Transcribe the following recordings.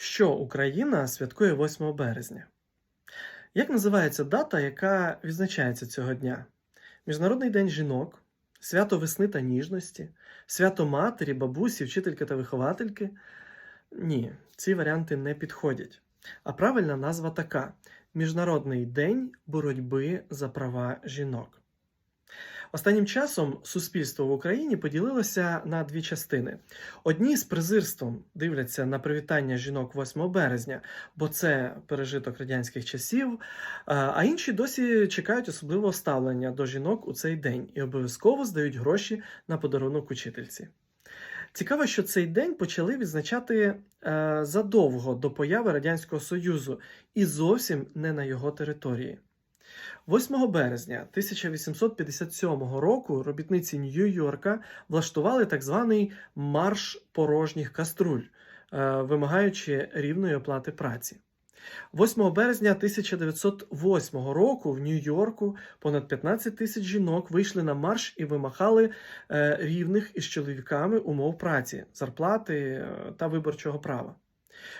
Що Україна святкує 8 березня? Як називається дата, яка відзначається цього дня? Міжнародний день жінок, свято весни та ніжності, свято матері, бабусі, вчительки та виховательки? Ні, ці варіанти не підходять. А правильна назва така: Міжнародний день боротьби за права жінок. Останнім часом суспільство в Україні поділилося на дві частини. Одні з презирством дивляться на привітання жінок 8 березня, бо це пережиток радянських часів. а- інші досі чекають особливого ставлення до жінок у цей день і обов'язково здають гроші на подарунок учительці. Цікаво, що цей день почали відзначати е, задовго до появи Радянського Союзу і зовсім не на його території. 8 березня 1857 року робітниці Нью-Йорка влаштували так званий марш порожніх каструль, е, вимагаючи рівної оплати праці. 8 березня 1908 року в Нью-Йорку понад 15 тисяч жінок вийшли на марш і вимагали е, рівних із чоловіками умов праці, зарплати е, та виборчого права.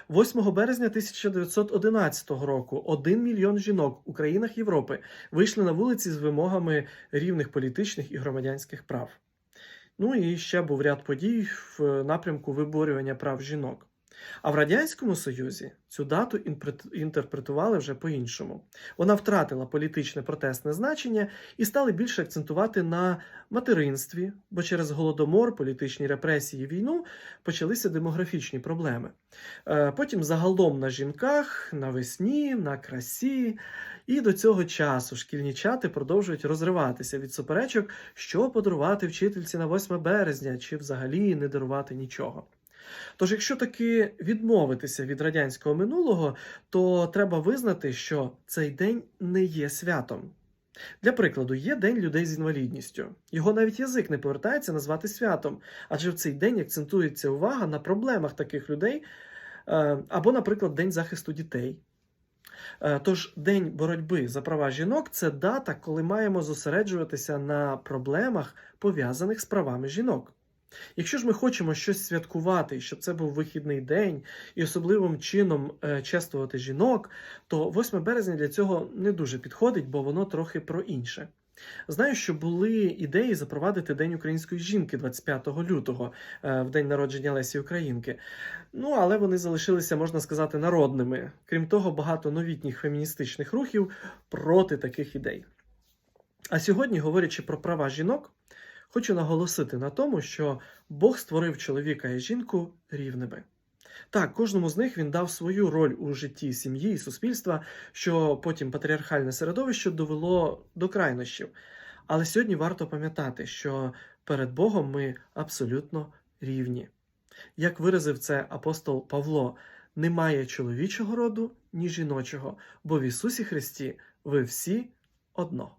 8 березня 1911 року 1 мільйон жінок у країнах Європи вийшли на вулиці з вимогами рівних політичних і громадянських прав. Ну і ще був ряд подій в напрямку виборювання прав жінок. А в Радянському Союзі цю дату інтерпретували вже по-іншому. Вона втратила політичне протестне значення і стали більше акцентувати на материнстві, бо через голодомор, політичні репресії, війну почалися демографічні проблеми. Е, Потім загалом на жінках, на весні, на красі. І до цього часу шкільні чати продовжують розриватися від суперечок, що подарувати вчительці на 8 березня, чи взагалі не дарувати нічого. Тож, якщо таки відмовитися від радянського минулого, то треба визнати, що цей день не є святом. Для прикладу, є День людей з інвалідністю. Його навіть язик не повертається назвати святом, адже в цей день акцентується увага на проблемах таких людей, е, або, наприклад, День захисту дітей. Е, Тож День боротьби за права жінок це дата, коли маємо зосереджуватися на проблемах, пов'язаних з правами жінок. Якщо ж ми хочемо щось святкувати, щоб це був вихідний день і особливим чином е, чествувати жінок, то 8 березня для цього не дуже підходить, бо воно трохи про інше. Знаю, що були ідеї запровадити День української жінки 25 лютого, е, в день народження Лесі Українки. Ну, але вони залишилися, можна сказати, народними. Крім того, багато новітніх феміністичних рухів проти таких ідей. А сьогодні, говорячи про права жінок, хочу наголосити на тому, що Бог створив чоловіка і жінку рівними. Так, кожному з них він дав свою роль у житті сім'ї і суспільства, що потім патріархальне середовище довело до крайнощів. Але сьогодні варто пам'ятати, що перед Богом ми абсолютно рівні. Як виразив це апостол Павло, немає чоловічого роду, ні жіночого, бо в Ісусі Христі ви всі одно.